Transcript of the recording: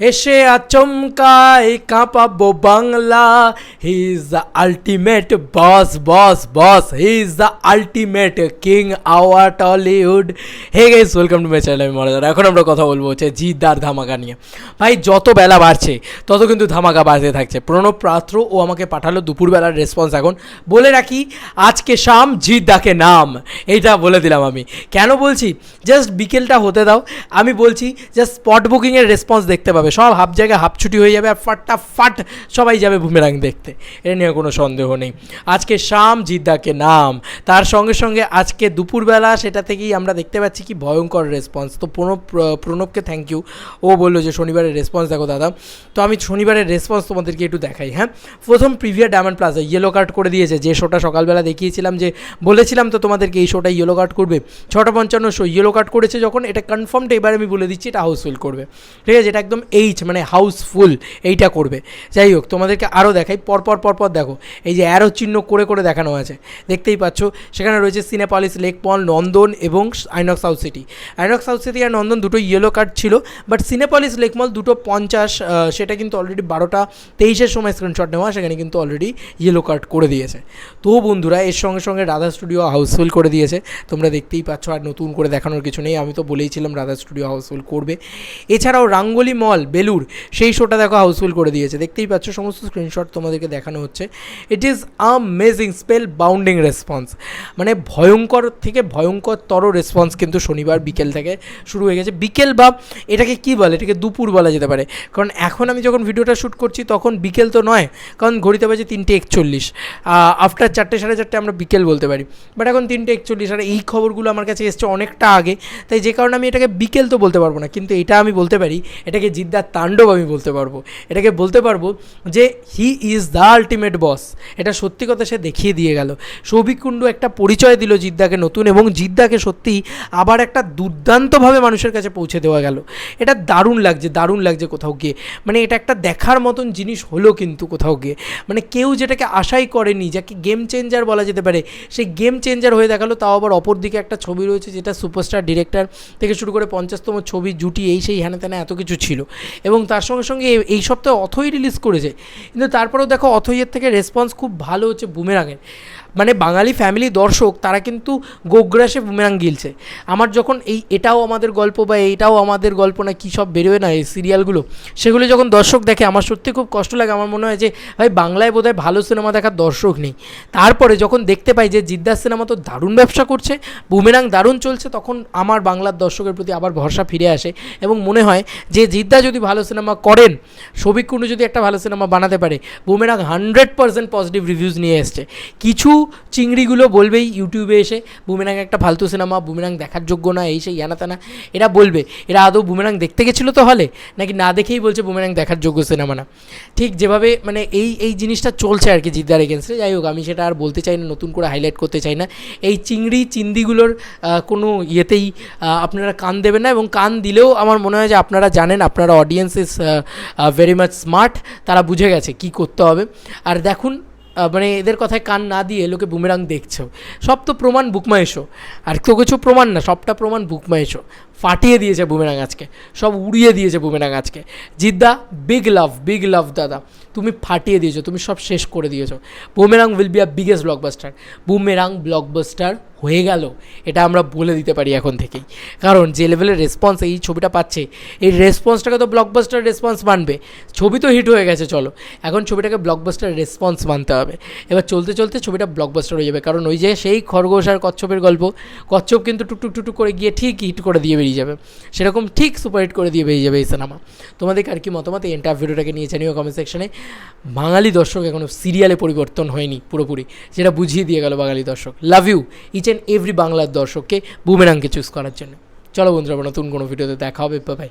এসে আচমকায় কাঁপাবো Bangla he is the ultimate boss boss boss he is the ultimate king our Tollywood hey guys welcome to my channel আমি মরাদার এখন আমরা কথা বলব হচ্ছে জিদ্দার ধামাকা নিয়ে। ভাই, যত বেলা বাড়ছে, তত কিন্তু ধামাকা বাড়তে থাকছে। প্রণব পাত্র ও আমাকে পাঠালো দুপুরবেলার রেসপন্স এখন। বলে রাখি, আজকে শাম জিদ্দাকে নাম। এইটা বলে দিলাম আমি। কেন বলছি? জাস্ট বিকেলটা হতে দাও। আমি বলছি জাস্ট স্পট বুকিংয়ের রেসপন্স দেখতে পাবে। সব হাফ জায়গায় হাফ ছুটি হয়ে যাবে আর ফাটটা ফাট সবাই যাবে বুমেরাং দেখতে। এটা নিয়ে কোনো সন্দেহ নেই। আজকে শাম জিদ্দাকে নাম। তার সঙ্গে সঙ্গে আজকে দুপুরবেলা সেটা থেকেই আমরা দেখতে পাচ্ছি কি ভয়ঙ্কর রেসপন্স তো প্রণব, প্রণবকে থ্যাংক ইউ ও বলল যে, শনিবারের রেসপন্স দেখো দাদা। তো আমি শনিবারের রেসপন্স তোমাদেরকে একটু দেখাই হ্যাঁ? প্রথম premiere Diamond Plaza yellow card করে দিয়েছে। যে শোটা সকালবেলা দেখিয়েছিলাম যে, বলেছিলাম তো তোমাদেরকে এই শোটা ইয়েলো কার্ড করবে। ছটা পঞ্চান্ন শো ইয়েলো কার্ড করেছে যখন, এটা কনফার্মড এবার আমি বলে দিচ্ছি এটা হাউসফুল করবে। ঠিক আছে? এটা একদম এইচ মানে হাউসফুল এইটা করবে। যাই হোক, তোমাদেরকে আরও দেখাই। পরপর পরপর দেখো, এই যে অ্যারো চিহ্ন করে করে দেখানো আছে। দেখতেই পাচ্ছ, সেখানে রয়েছে সিনেপলিস লেক পল নন্দন এবং INOX South City INOX South City আর নন্দন দুটো ইয়েলো কার্ড ছিল বাট সিনেপলিস লেক মল দুটো পঞ্চাশ সেটা কিন্তু অলরেডি বারোটা তেইশের সময় স্ক্রিনশট নেওয়া, সেখানে কিন্তু অলরেডি ইয়েলো কার্ড করে দিয়েছে। তো বন্ধুরা, এর সঙ্গে সঙ্গে রাধা স্টুডিও হাউসফুল করে দিয়েছে। তোমরা দেখতেই পাচ্ছ, আর নতুন করে দেখানোর কিছু নেই, আমি তো বলেইছিলাম রাধা স্টুডিও হাউসফুল করবে। এছাড়াও রাঙ্গলি মল বেলুর সেই শোটা দেখো হাউসফুল করে দিয়েছে। দেখতেই পাচ্ছ, সমস্ত স্ক্রিনশট তোমাদেরকে দেখানো হচ্ছে। It is amazing spellbinding response মানে ভয়ঙ্কর থেকে ভয়ঙ্করতর রেসপন্স কিন্তু শনিবার বিকেল থেকে শুরু হয়ে গেছে। বিকেল বা এটাকে কি বলে? এটাকে দুপুর বলা যেতে পারে। কারণ এখন আমি যখন ভিডিওটা শ্যুট করছি, তখন বিকেল তো নয়, কারণ ঘড়িতে বাজে তিনটে একচল্লিশ। আফটার চারটে, সাড়ে চারটে আমরা বিকেল বলতে পারি। বাট এখন তিনটে একচল্লিশ, আর এই খবরগুলো আমার কাছে এসছে অনেকটা আগে। তাই যে কারণে আমি এটাকে বিকেল তো বলতে পারব না। কিন্তু এটা আমি বলতে পারি, এটাকে জিদ্দার তাণ্ডব আমি বলতে পারব। এটাকে বলতে পারব যে he is the ultimate boss এটা সত্যি কথা সে দেখিয়ে দিয়ে গেল। সৌভিক কুণ্ডু একটা পরিচয় দিল জিদ্দাকে নতুন এবং জিদ্দাকে সত্যি আবার একটা দুর্দান্তভাবে মানুষের কাছে পৌঁছে দেওয়া গেল। এটা দারুণ লাগছে দারুণ লাগছে কোথাও গিয়ে। মানে এটা একটা দেখার মতন জিনিস হলো কিন্তু কোথাও গিয়ে। মানে কেউ যেটাকে আশাই করেনি, যাকে গেম চেঞ্জার বলা যেতে পারে, সেই গেম চেঞ্জার হয়ে দেখাল, তাও আবার অপর দিকে একটা ছবি রয়েছে যেটা সুপারস্টার ডিরেক্টর থেকে শুরু করে পঞ্চাশতম ছবি, জুটি, এই সেই হ্যানে ত্যানে এত কিছু ছিল। এবং তার সঙ্গে সঙ্গে এই সপ্তাহে অথই রিলিজ করেছে। কিন্তু তারপরেও দেখো অথইয়ের থেকে রেসপন্স খুব ভালো হচ্ছে বুমেরাঙের মানে বাঙালি ফ্যামিলি দর্শক, তারা কিন্তু গোগ্রাসে বুমেরাং গিলছে। আমার যখন এই এটাও আমাদের গল্প বা এইটাও আমাদের গল্প না কী সব বেরোয় না এই সিরিয়ালগুলো, সেগুলো যখন দর্শক দেখে আমার সত্যি খুব কষ্ট লাগে। আমার মনে হয় যে, ভাই, বাংলায় বোধহয় ভালো সিনেমা দেখার দর্শক নেই। তারপরে যখন দেখতে পাই যে জিদ্দার সিনেমা তো দারুণ ব্যবসা করছে, বুমেরাং দারুণ চলছে, তখন আমার বাংলার দর্শকের প্রতি আবার ভরসা ফিরে আসে এবং মনে হয় যে জিদ্দা যদি ভালো সিনেমা করেন সবিক কুণ্ডু যদি একটা ভালো সিনেমা বানাতে পারে, Boomerang hundred percent positive reviews নিয়ে এসছে। কিছু চিংড়িগুলো বলবেই ইউটিউবে এসে, বুমেরাং একটা ফালতু সিনেমা, বুমেরাং দেখার যোগ্য না, এই সেই ইয়ানা তানা, এরা বলবে, এরা আদৌ বুমেরাং দেখতে গেছিল তো হলে? নাকি না দেখেই বলছে বুমেরাং দেখার যোগ্য সিনেমা না? ঠিক যেভাবে মানে এই এই জিনিসটা চলছে আর কি জিদ্দার এগেনস্টে যাই হোক, আমি সেটা আর বলতে চাই না, নতুন করে হাইলাইট করতে চাই না। এই চিংড়ি চিন্দিগুলোর কোনো ইয়েতেই আপনারা কান দেবেন না এবং কান দিলেও আমার মনে হয় যে আপনারা জানেন, আপনারা audience is very much smart তারা বুঝে গেছে কি করতে হবে। আর দেখুন মানে এদের কথায় কান না দিয়ে লোকে বুমেরাং দেখছ। সব তো প্রমাণ বুকমা আর তো কিছু প্রমাণ না, সবটা প্রমাণ বুকমা ফাটিয়ে দিয়েছে বুমেরাং আজকে। সব উড়িয়ে দিয়েছে বুমেরাং আজকে। জিদ্দা বিগ লাভ বিগ লাভ দাদা। তুমি ফাটিয়ে দিয়েছ, তুমি সব শেষ করে দিয়েছ। Boomerang will be a biggest blockbuster Boomerang blockbuster হয়ে গেল। এটা আমরা বলে দিতে পারি এখন থেকেই। কারণ যে লেভেলের রেসপন্স এই ছবিটা পাচ্ছে, এই রেসপন্সটাকে তো ব্লকবাস্টার রেসপন্স মানবে। ছবি তো হিট হয়ে গেছে, চলো। এখন ছবিটাকে ব্লকবাস্টার রেসপন্স মানতে হবে। এবার চলতে চলতে ছবিটা ব্লকবাস্টার হয়ে যাবে। কারণ ওই যে সেই খরগোশ আর কচ্ছপের গল্প, কচ্ছপ কিন্তু টুকটুক টুকটুক করে গিয়ে ঠিক হিট করে দিয়ে বেরিয়ে যাবে। সেরকম ঠিক সুপার হিট করে দিয়ে বেরিয়ে যাবে এই সিনেমা তোমাদের আর কি মতামত? এই এন্টার ভিডিওটাকে নিয়ে জানিও কমেন্ট সেকশনে বাঙালি দর্শক এখনও সিরিয়ালে পরিবর্তন হয়নি পুরোপুরি। যেটা বুঝিয়ে দিয়ে গেল বাঙালি দর্শক। Love you each and every বাংলার দর্শককে বুমেরাংকে চুজ করার জন্য। চলো বন্ধুরা নতুন কোনো ভিডিওতে দেখা হবে। বাই